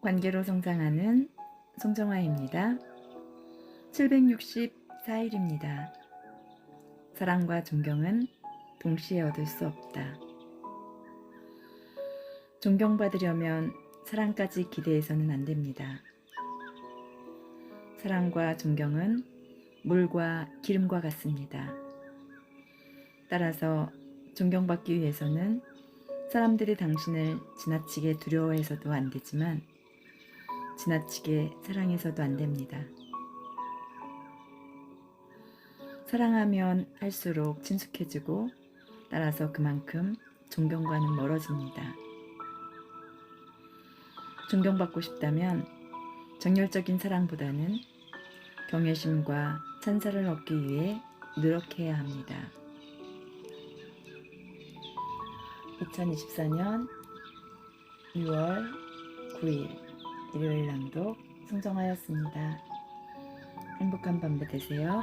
관계로 성장하는 송정화입니다. 764일입니다. 사랑과 존경은 동시에 얻을 수 없다. 존경받으려면 사랑까지 기대해서는 안 됩니다. 사랑과 존경은 물과 기름과 같습니다. 따라서 존경받기 위해서는 사람들이 당신을 지나치게 두려워해서도 안 되지만 지나치게 사랑해서도 안 됩니다. 사랑하면 할수록 친숙해지고 따라서 그만큼 존경과는 멀어집니다. 존경받고 싶다면 정열적인 사랑보다는 경외심과 찬사를 얻기 위해 노력해야 합니다. 2024년 6월 9일 일요일 낭독 송정하였습니다. 행복한 밤 되세요.